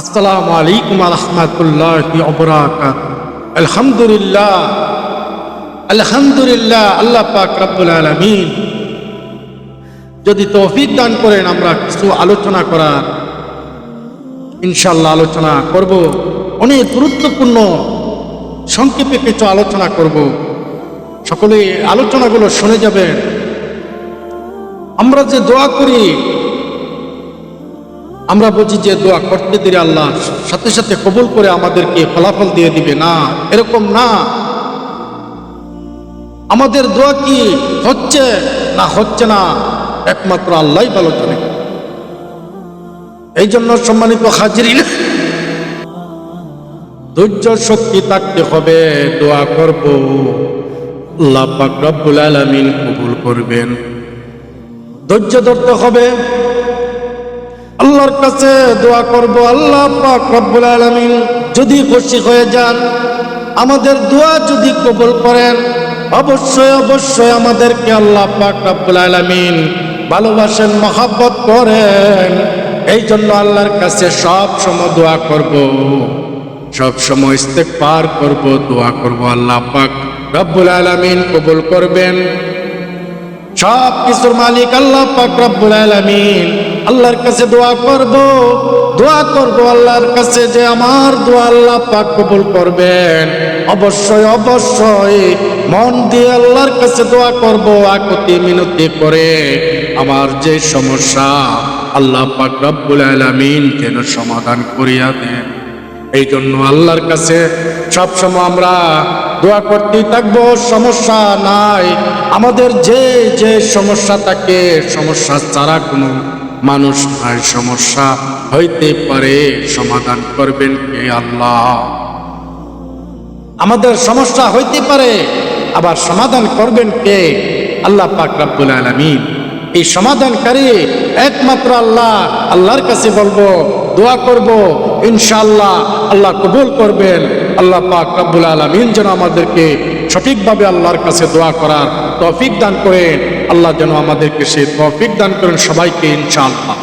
আসসালামু আলাইকুম রহমতুল্লাহ অবরাকাত আলহামদুলিল্লাহ আলহামদুলিল্লাহ, আল্লাহ পাক রব্বুল আলমিন। যদি তৌফিক দান করেন, আমরা কিছু আলোচনা করার ইনশাল্লাহ আলোচনা করব। অনেক গুরুত্বপূর্ণ, সংক্ষেপে কিছু আলোচনা করব। সকলে আলোচনাগুলো শুনে যাবেন। আমরা যে দোয়া করি আমরা বলছি যে দোয়া করতে দিলে আল্লাহ সাথে সাথে কবুল করে আমাদেরকে ফলাফল দিয়ে দিবে। না, এরকম না। আমাদের দোয়া কি হচ্ছে না হচ্ছে না, একমাত্র আল্লাহ ভালো জানে। এই জন্য সম্মানিত হাজিরিন, ধৈর্য শক্তি থাকতে হবে, দোয়া করব। আল্লাহ পাক রব্বুল আলামিন কবুল করবেন। ধৈর্য ধরতে হবে। আল্লাহর কাছে দোয়া করব, আল্লাহ পাক রব্বুল আলামিন যদি খুশি হয়ে যান, আমাদের দোয়া যদি কবুল করেন, অবশ্যই অবশ্যই আমাদেরকে আল্লাহ পাক রব্বুল আলামিন ভালোবাসেন, মহাব্বত করেন। এই জন্য আল্লাহর কাছে সব সময় দোয়া করব, সব সময় ইস্তেগফার করব, দোয়া করব, আল্লাহ পাক রব্বুল আলামিন কবুল করবেন। সব কিছুর মালিক আল্লাহ পাক রব্বুল আল্লাহর কাছে দোয়া করব দোয়া করব আল্লাহর কাছে যে আমার দোয়া আল্লাহ পাক কবুল করবেন। অবশ্যই অবশ্যই মন দিয়ে আল্লাহর কাছে দোয়া করব, আকতি মিনতি করে। আমার যে সমস্যা, আল্লাহ পাক রব্বুল আলামিন যেন সমাধান করিয়া দেন। এই জন্য আল্লাহর কাছে সবসময় আমরা দোয়া করতেই থাকব, সমস্যা নাই। আমাদের যে যে সমস্যা থাকে, সমস্যা ছাড়া কোনো মানুষ নাই। সমস্যা হইতে পারে, সমাধান করবেন কে আল্লাহ। আমাদের সমস্যা হইতে পারে, আবার সমাধান করবেন কে? আল্লাহ পাক রাব্বুল আলামিন। এই সমাধানকারী একমাত্র আল্লাহ। আল্লাহর কাছে বলব দোয়া করব ইনশাল্লাহ আল্লাহ কবুল করবেন। আল্লাহ পাক কাবুল আলমিন যেন আমাদেরকে সঠিকভাবে আল্লাহর কাছে দোয়া করার তৌফিক দান করেন। আল্লাহ যেন আমাদেরকে সেই তৌফিক দান করেন সবাইকে ইনশাআল্লাহ।